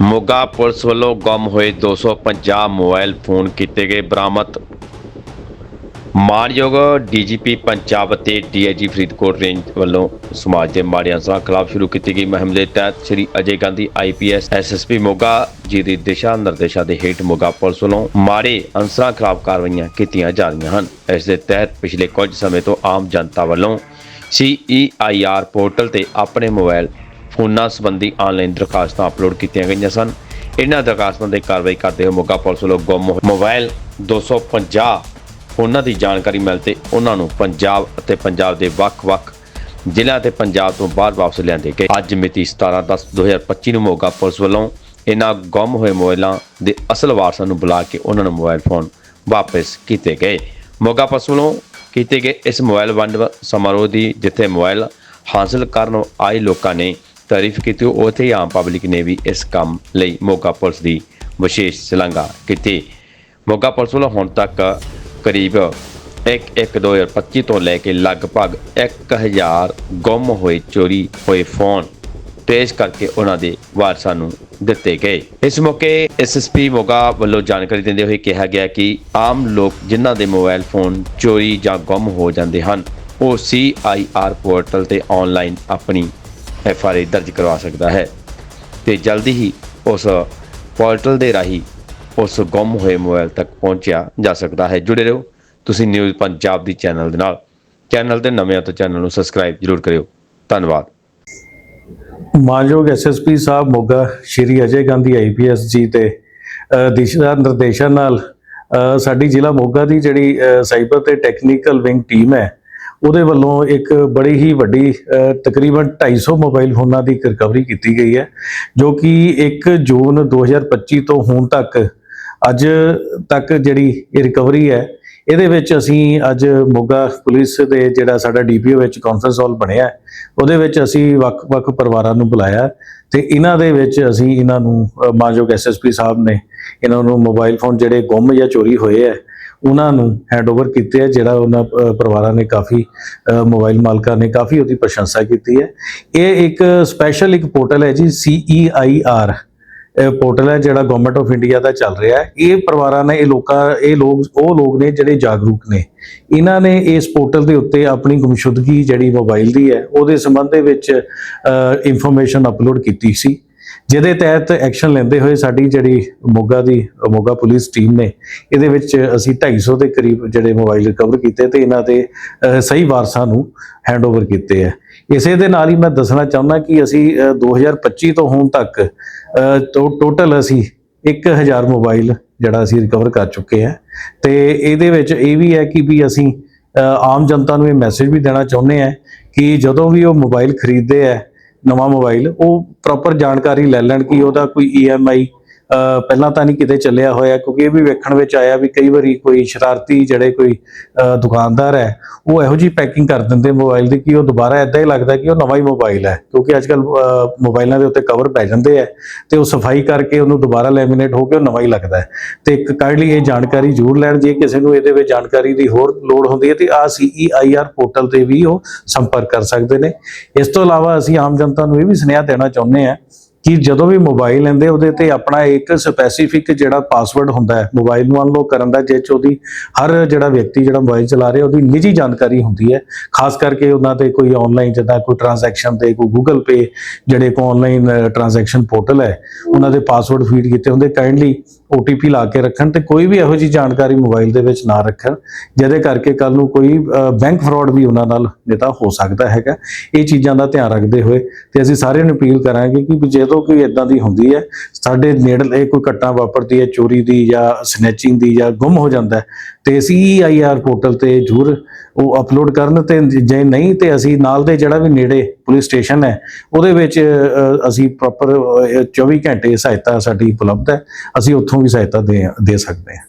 Moga police ਵੱਲੋਂ ਗੁੰਮ ਹੋਏ 250 ਮੋਬਾਈਲ ਫੋਨ ਕੀਤੇ ਗਏ ਬਰਾਮਦ। ਮਾਨਯੋਗ ਡੀਜੀਪੀ ਪੰਜਾਬ ਅਤੇ ਡੀਆਈਜੀ ਫਰੀਦਕੋਟ ਰੇਂਜ ਵੱਲੋਂ ਸਮਾਜ ਦੇ ਮਾੜੇ ਅਨਸਰਾਂ ਖਿਲਾਫ ਸ਼ੁਰੂ ਕੀਤੀ ਗਈ ਮੁਹਿੰਮ ਦੇ ਤਹਿਤ ਸ੍ਰੀ ਅਜੇ ਗਾਂਧੀ ਆਈਪੀਐਸ ਐਸਐਸਪੀ ਮੋਗਾ ਜੀ ਦੀ ਦਿਸ਼ਾ ਨਿਰਦੇਸ਼ਾਂ ਦੇ ਹੇਠ ਮੋਗਾ ਪੁਲਿਸ ਵੱਲੋਂ ਮਾੜੇ ਅਨਸਰਾਂ ਖਿਲਾਫ ਕਾਰਵਾਈਆਂ ਕੀਤੀਆਂ ਜਾ ਰਹੀਆਂ ਹਨ। ਇਸ ਦੇ ਤਹਿਤ ਪਿਛਲੇ ਕੁਝ ਸਮੇਂ ਤੋਂ ਆਮ ਜਨਤਾ ਵੱਲੋਂ ਸੀਈਆਈਆਰ ਪੋਰਟਲ ਤੇ ਆਪਣੇ ਮੋਬਾਈਲ ਫੋਨਾਂ ਸੰਬੰਧੀ ਆਨਲਾਈਨ ਦਰਖਾਸਤਾਂ ਅਪਲੋਡ ਕੀਤੀਆਂ ਗਈਆਂ ਸਨ। ਇਹਨਾਂ ਦਰਖਾਸਤਾਂ ਤੇ ਕਾਰਵਾਈ ਕਰਦੇ ਹੋਏ ਮੋਗਾ ਪੁਲਿਸ ਵੱਲੋਂ ਗੁੰਮ ਹੋਏ ਮੋਬਾਈਲ 250 ਫੋਨਾਂ ਦੀ ਜਾਣਕਾਰੀ ਮਿਲ ਤੇ ਉਹਨਾਂ ਨੂੰ ਪੰਜਾਬ ਅਤੇ ਪੰਜਾਬ ਦੇ ਵੱਖ-ਵੱਖ ਜ਼ਿਲ੍ਹਿਆਂ ਤੇ ਪੰਜਾਬ ਤੋਂ ਬਾਹਰ ਵਾਪਸ ਲਿਆਂਦੇ ਗਏ। ਅੱਜ ਮਿਤੀ 17/10/2025 ਨੂੰ ਮੋਗਾ ਪੁਲਿਸ ਵੱਲੋਂ ਇਹਨਾਂ ਗੁੰਮ ਹੋਏ ਮੋਬਾਈਲਾਂ ਦੇ ਅਸਲ ਵਾਰਸਾਂ ਨੂੰ ਬੁਲਾ ਕੇ ਉਹਨਾਂ ਨੂੰ ਮੋਬਾਈਲ ਫੋਨ ਵਾਪਸ ਕੀਤੇ ਗਏ। ਮੋਗਾ ਪੁਲਿਸ ਵੱਲੋਂ ਕੀਤੇ ਗਏ ਇਸ ਮੋਬਾਈਲ ਵੰਡ ਸਮਾਰੋਹ ਦੀ ਜਿੱਥੇ ਮੋਬਾਈਲ ਹਾਸਲ ਕਰਨ ਆਏ ਲੋਕਾਂ ਨੇ ਤਾਰੀਫ ਕੀਤੀ ਉੱਥੇ ਆਮ ਪਬਲਿਕ ਨੇ ਵੀ ਇਸ ਕੰਮ ਲਈ ਮੋਗਾ ਪੁਲਿਸ ਦੀ ਵਿਸ਼ੇਸ਼ ਸ਼ਲਾਘਾ ਕੀਤੀ ਮੋਗਾ ਪੁਲਿਸ ਵੱਲੋਂ ਹੁਣ ਤੱਕ ਕਰੀਬ 1-1-2025 ਤੋਂ ਲੈ ਕੇ ਲਗਭਗ 1000 ਗੁੰਮ ਹੋਏ ਚੋਰੀ ਹੋਏ ਫੋਨ ਪੇਸ਼ ਕਰਕੇ ਉਹਨਾਂ ਦੇ ਵਾਰਸਾਂ ਨੂੰ ਦਿੱਤੇ ਗਏ ਇਸ ਮੌਕੇ ਐਸਐਸਪੀ ਮੋਗਾ ਵੱਲੋਂ ਜਾਣਕਾਰੀ ਦਿੰਦੇ ਹੋਏ ਕਿਹਾ ਗਿਆ ਕਿ ਆਮ ਲੋਕ ਜਿਨ੍ਹਾਂ ਦੇ ਮੋਬਾਈਲ ਫੋਨ ਚੋਰੀ ਜਾਂ ਗੁੰਮ ਹੋ ਜਾਂਦੇ ਹਨ ਉਹ ਸੀਆਈਆਰ ਪੋਰਟਲ ਤੇ ਆਨਲਾਈਨ ਆਪਣੀ ਐੱਫ ਆਰ ਆਈ ਦਰਜ ਕਰਵਾ ਸਕਦਾ ਹੈ। ਤੇ ਜਲਦੀ ਹੀ ਉਸ ਪੋਰਟਲ ਦੇ ਰਾਹੀਂ ਉਸ ਗੁੰਮ ਹੋਏ ਮੋਬਾਈਲ ਤੱਕ ਪਹੁੰਚਿਆ ਜਾ ਸਕਦਾ ਹੈ। ਜੁੜੇ ਰਹੋ। ਤੁਸੀਂ ਨਿਊਜ਼ ਪੰਜਾਬ ਦੀ ਚੈਨਲ ਦੇ ਨਾਲ। ਚੈਨਲ ਤੇ ਨਵੇਂ ਹੋ ਤਾਂ ਚੈਨਲ ਨੂੰ ਸਬਸਕ੍ਰਾਈਬ ਜ਼ਰੂਰ ਕਰਿਓ। ਧੰਨਵਾਦ। ਮਾਨਯੋਗ ਐਸਐਸਪੀ ਸਾਹਿਬ ਮੋਗਾ, ਸ਼੍ਰੀ ਅਜੇ ਗਾਂਧੀ ਆਈਪੀਐਸ ਜੀ ਤੇ ਦਿਸ਼ਾ ਨਿਰਦੇਸ਼ਾਂ ਨਾਲ ਸਾਡੀ ਜ਼ਿਲ੍ਹਾ ਮੋਗਾ ਦੀ ਜਿਹੜੀ ਸਾਈਬਰ ਤੇ ਟੈਕਨੀਕਲ ਵਿੰਗ ਟੀਮ ਹੈ ਉਹਦੇ ਵੱਲੋਂ ਇੱਕ ਬੜੀ ਹੀ ਵੱਡੀ ਅ, ਤਕਰੀਬਨ 250 ਮੋਬਾਈਲ ਫੋਨਾਂ ਦੀ ਰਿਕਵਰੀ ਕੀਤੀ ਗਈ ਹੈ ਜੋ ਕਿ 1 ਜੂਨ 2025 ਤੋਂ ਹੁਣ ਤੱਕ ਅੱਜ ਤੱਕ ਜਿਹੜੀ ਇਹ ਰਿਕਵਰੀ ਹੈ ਇਹਦੇ ਵਿੱਚ ਅਸੀਂ ਅੱਜ ਮੋਗਾ ਪੁਲਿਸ ਦੇ ਜਿਹੜਾ ਸਾਡਾ ਡੀਪੀਓ ਵਿੱਚ ਕਾਨਫਰੰਸ ਹਾਲ ਬਣਿਆ ਉਹਦੇ ਵਿੱਚ ਅਸੀਂ ਵੱਖ-ਵੱਖ ਪਰਿਵਾਰਾਂ ਨੂੰ ਬੁਲਾਇਆ ਤੇ ਇਹਨਾਂ ਦੇ ਵਿੱਚ ਅਸੀਂ ਇਹਨਾਂ ਨੂੰ ਅ, ਮਾਨਯੋਗ ਐਸਐਸਪੀ ਸਾਹਿਬ ਨੇ ਇਹਨਾਂ ਨੂੰ ਮੋਬਾਈਲ ਫੋਨ ਜਿਹੜੇ ਗੁੰਮ ਜਾਂ ਚੋਰੀ ਹੋਏ ਹੈ ਉਹਨਾਂ ਨੂੰ ਹੈਂਡਓਵਰ ਕੀਤੇ ਹੈ ਜਿਹੜਾ ਉਹਨਾਂ ਪਰਿਵਾਰਾਂ ਨੇ ਕਾਫੀ ਮੋਬਾਈਲ ਮਾਲਕਾਂ ਨੇ ਕਾਫੀ ਉਹਦੀ ਪ੍ਰਸ਼ੰਸਾ ਕੀਤੀ ਹੈ। ਇਹ ਇੱਕ ਸਪੈਸ਼ਲ ਇੱਕ ਪੋਰਟਲ ਹੈ ਜੀ CEIR ਇਹ ਪੋਰਟਲ ਹੈ ਜਿਹੜਾ ਗਵਰਨਮੈਂਟ ਆਫ ਇੰਡੀਆ ਦਾ ਚੱਲ ਰਿਹਾ ਹੈ। ਇਹ ਪਰਿਵਾਰਾਂ ਨੇ, ਇਹ ਲੋਕਾਂ, ਇਹ ਲੋਕ, ਉਹ ਲੋਕ ਨੇ ਜਿਹੜੇ ਜਾਗਰੂਕ ਨੇ। ਇਹਨਾਂ ਨੇ ਇਸ ਪੋਰਟਲ ਦੇ ਉੱਤੇ ਆਪਣੀ ਗੁੰਮਸ਼ੁਦਗੀ ਜਿਹੜੀ ਮੋਬਾਈਲ ਦੀ ਹੈ, ਉਹਦੇ ਸੰਬੰਧ ਦੇ ਵਿੱਚ ਇਨਫੋਰਮੇਸ਼ਨ ਅਪਲੋਡ ਕੀਤੀ ਸੀ। ਜਿਹਦੇ ਤਹਿਤ ਐਕਸ਼ਨ ਲੈਂਦੇ ਹੋਏ ਸਾਡੀ ਜਿਹੜੀ ਮੋਗਾ ਦੀ ਮੋਗਾ ਪੁਲਿਸ ਟੀਮ ਨੇ ਇਹਦੇ ਵਿੱਚ ਅਸੀਂ 250 ਦੇ ਕਰੀਬ ਜਿਹੜੇ ਮੋਬਾਈਲ ਰਿਕਵਰ ਕੀਤੇ ਤੇ ਇਹਨਾਂ ਦੇ ਸਹੀ ਵਾਰਸਾਂ ਨੂੰ ਹੈਂਡਓਵਰ ਕੀਤੇ ਹੈ ਇਸੇ ਦੇ ਨਾਲ ਹੀ ਮੈਂ ਦੱਸਣਾ ਚਾਹੁੰਦਾ ਕਿ ਅਸੀਂ ਅ, 2025 ਤੋਂ ਹੁਣ ਤੱਕ ਅ, ਟੋਟਲ ਅਸੀਂ 1000 ਮੋਬਾਈਲ ਜਿਹੜਾ ਅਸੀਂ ਰਿਕਵਰ ਕਰ ਚੁੱਕੇ ਹਾਂ ਤੇ ਇਹਦੇ ਵਿੱਚ ਇਹ ਵੀ ਹੈ ਕਿ ਵੀ ਅਸੀਂ ਆਮ ਜਨਤਾ ਨੂੰ ਇਹ ਮੈਸੇਜ ਵੀ ਦੇਣਾ ਚਾਹੁੰਦੇ ਹਾਂ ਕਿ ਜਦੋਂ ਵੀ ਉਹ ਮੋਬਾਈਲ ਖਰੀਦਦੇ ਆ ਨਵਾਂ ਮੋਬਾਈਲ ਉਹ ਪ੍ਰੋਪਰ ਜਾਣਕਾਰੀ ਲੈ ਲੈਣ ਕਿ ਉਹਦਾ ਕੋਈ EMI ਅ, ਪਹਿਲਾਂ ਤਾਂ ਨਹੀਂ ਕਿਤੇ ਚੱਲਿਆ ਹੋਇਆ, ਕਿਉਂਕਿ ਇਹ ਵੀ ਵੇਖਣ ਵਿੱਚ ਆਇਆ ਵੀ ਕਈ ਵਾਰੀ ਕੋਈ ਸ਼ਰਾਰਤੀ ਜਿਹੜੇ ਕੋਈ ਦੁਕਾਨਦਾਰ ਹੈ, ਉਹ ਇਹੋ ਜੀ ਪੈਕਿੰਗ ਕਰ ਦਿੰਦੇ ਮੋਬਾਈਲ ਦੀ ਕਿ ਉਹ ਦੁਬਾਰਾ ਇਦਾਂ ਹੀ ਲੱਗਦਾ ਕਿ ਉਹ ਨਵਾਂ ਹੀ ਮੋਬਾਈਲ ਹੈ, ਕਿਉਂਕਿ ਅੱਜ ਕੱਲ ਮੋਬਾਈਲਾਂ ਦੇ ਉੱਤੇ ਕਵਰ ਪੈ ਜਾਂਦੇ ਆ ਤੇ ਉਹ ਸਫ਼ਾਈ ਕਰਕੇ ਉਹਨੂੰ ਦੁਬਾਰਾ ਲੈਮੀਨੇਟ ਹੋ ਕੇ ਉਹ ਨਵਾਂ ਹੀ ਲੱਗਦਾ ਹੈ। ਤੇ ਇੱਕ ਕਾਈਂਡਲੀ ਇਹ ਜਾਣਕਾਰੀ ਜ਼ਰੂਰ ਲੈਣ ਜੇ ਕਿਸੇ ਨੂੰ ਇਹਦੇ ਵਿੱਚ ਜਾਣਕਾਰੀ ਦੀ ਹੋਰ ਲੋੜ ਹੁੰਦੀ ਹੈ ਤੇ ਆ CEIR ਪੋਰਟਲ ਤੇ ਵੀ ਉਹ ਸੰਪਰਕ ਕਰ ਸਕਦੇ ਨੇ। ਇਸ ਤੋਂ ਇਲਾਵਾ ਅਸੀਂ ਆਮ ਜਨਤਾ ਨੂੰ ਇਹ ਵੀ ਸੁਨੇਹਾ ਦੇਣਾ ਚਾਹੁੰਦੇ ਹਾਂ ਕਿ ਜਦੋਂ ਵੀ ਮੋਬਾਈਲ ਲੈਂਦੇ, ਉਹਦੇ ਤੇ ਆਪਣਾ ਇੱਕ ਸਪੈਸੀਫਿਕ ਜਿਹੜਾ ਪਾਸਵਰਡ ਹੁੰਦਾ ਹੈ ਮੋਬਾਈਲ ਨੂੰ ਅਨਲੌਕ ਕਰਨ ਦਾ ਜਿਸ 'ਚ ਉਹਦੀ ਹਰ ਜਿਹੜਾ ਵਿਅਕਤੀ ਜਿਹੜਾ ਮੋਬਾਈਲ ਚਲਾ ਰਿਹਾ, ਉਹਦੀ ਨਿੱਜੀ ਜਾਣਕਾਰੀ ਹੁੰਦੀ ਹੈ। ਖਾਸ ਕਰਕੇ ਉਹਨਾਂ ਤੇ ਕੋਈ ਆਨਲਾਈਨ ਜਿੱਦਾਂ ਕੋਈ ਟ੍ਰਾਂਜੈਕਸ਼ਨ ਤੇ ਕੋਈ ਗੂਗਲ ਪੇ ਜਿਹੜੇ ਕੋ ਆਨਲਾਈਨ ਟ੍ਰਾਂਜੈਕਸ਼ਨ ਪੋਰਟਲ ਹੈ, ਉਹਨਾਂ ਦੇ ਪਾਸਵਰਡ ਫੀਡ ਕੀਤੇ ਹੁੰਦੇ। ਕਾਈਂਡਲੀ OTP ਲਾ ਕੇ ਰੱਖਣ ਤੇ ਕੋਈ ਵੀ ਇਹੋ ਜੀ ਜਾਣਕਾਰੀ ਮੋਬਾਈਲ ਦੇ ਵਿੱਚ ਨਾ ਰੱਖਣ, ਜਿਹਦੇ ਕਰਕੇ ਕੱਲ ਨੂੰ ਕੋਈ ਬੈਂਕ ਫਰਾਡ ਵੀ ਉਹਨਾਂ ਨਾਲ ਜਿੱਦਾਂ ਹੋ ਸਕਦਾ ਹੈਗਾ। ਇਹ ਚੀਜ਼ਾਂ ਦਾ ਧਿਆਨ ਰੱਖਦੇ ਹੋਏ ਤੇ ਅਸੀਂ ਸਾਰਿਆਂ ਨੂੰ ਅਪੀਲ ਕਰਾਂਗੇ ਕਿ ਵੀ ਜਦੋਂ ਕੋਈ ਇਦਾਂ ਦੀ ਹੁੰਦੀ ਹੈ, ਸਾਡੇ ਨੇੜਲੇ ਕੋਈ ਘਟਨਾ ਵਾਪਰਦੀ ਹੈ, ਚੋਰੀ ਦੀ ਜਾਂ ਸਨੈਚਿੰਗ ਦੀ ਜਾਂ ਗੁੰਮ ਹੋ ਜਾਂਦਾ ਤੇ CEIR ਪੋਰਟਲ ਤੇ ਜ਼ਰੂਰ ਉਹ ਅਪਲੋਡ ਕਰਨ ਤੇ ਜੇ ਨਹੀਂ ਤੇ ਅਸੀਂ ਨਾਲ ਦੇ ਜਿਹੜਾ ਵੀ ਨੇੜੇ ਪੁਲਿਸ ਸਟੇਸ਼ਨ ਹੈ, ਉਹਦੇ ਵਿੱਚ ਅਸੀਂ ਪ੍ਰੋਪਰ 24 ਘੰਟੇ ਸਹਾਇਤਾ ਸਾਡੀ ਉਪਲਬਧ ਹੈ। ਅਸੀਂ ਉੱਥੋਂ ਵੀ ਸਹਾਇਤਾ ਦੇ ਦੇ ਸਕਦੇ ਹਾਂ।